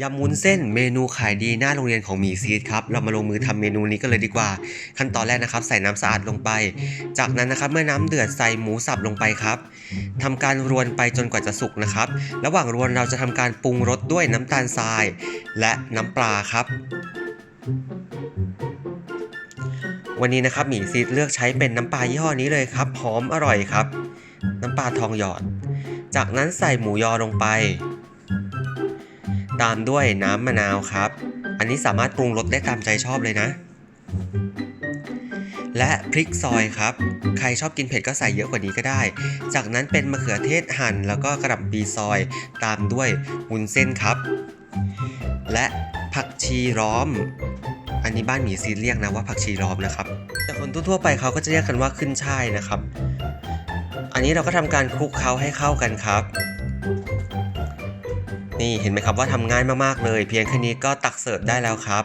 ยำวุ้นเส้นเมนูขายดีหน้าโรงเรียนของหมีซีดครับ เรามาลงมือทำเมนูนี้กันเลยดีกว่า ขั้นตอนแรกนะครับ ใส่น้ำสะอาดลงไป จากนั้นนะครับเมื่อน้ำเดือดใส่หมูสับลงไปครับทำการรวนไปจนกว่าจะสุกนะครับ ระหว่างรวนเราจะทำการปรุงรสด้วยน้ำตาลทราย และน้ำปลาครับ วันนี้นะครับหมีซีดเลือกใช้เป็นน้ำปลายี่ห้อนี้เลยครับหอมอร่อยครับ น้ำปลาทองหยอด จากนั้นใส่หมูยอลงไป ตามด้วยน้ำมะนาวครับ อันนี้สามารถปรุงรสได้ตามใจชอบเลยนะ และพริกซอยครับ ใครชอบกินเผ็ดก็ใส่เยอะกว่านี้ก็ได้ จากนั้นเป็นมะเขือเทศหั่นแล้วก็กระหล่ำปีซอย ตามด้วยวุ้นเส้นครับ และผักชีร้อม อันนี้บ้านหมีซีเรียกนะว่าผักชีร้อมนะครับ แต่คนทั่วๆไปเขาก็จะเรียกกันว่าขึ้นช่ายนะครับ อันนี้เราก็ทำการคลุกเคล้าให้เข้ากันครับ นี่เห็นไหมครับว่าทำง่ายมากๆเลย เพียงแค่นี้ก็ตักเสิร์ฟได้แล้วครับ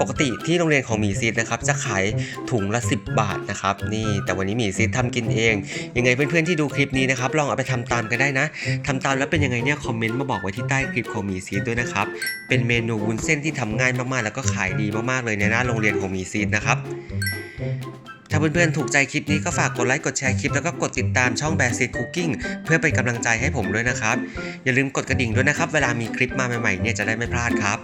ปกติที่โรงเรียนของหมีซีดนะครับ จะขายถุงละ 10 บาทนะครับ นี่แต่วันนี้หมีซีดทำกินเอง ยังไงเพื่อนๆที่ดูคลิปนี้นะครับลองเอาไปทำตามกันได้นะทำตามแล้วเป็นยังไงเนี่ยคอมเมนต์มาบอกไว้ที่ใต้คลิปของหมีซีดด้วยนะครับเป็นเมนูวุ้นเส้นที่ทำง่ายมากๆ แล้วก็ขายดีมากๆเลยในหน้าโรงเรียนของหมีซีดนะครับ ถ้าเพื่อนๆ ถูกใจคลิปนี้ก็ฝากกดไลค์ กดแชร์คลิป แล้วก็กดติดตามช่องแบ r ซีดคุกกิ้งเพื่อเป็นกำลังใจให้ผมด้วยนะครับ อย่าลืมกดกระดิ่งด้วยนะครับ เวลามีคลิปมาใหม่ๆเนี่ยจะได้ไม่พลาดครับ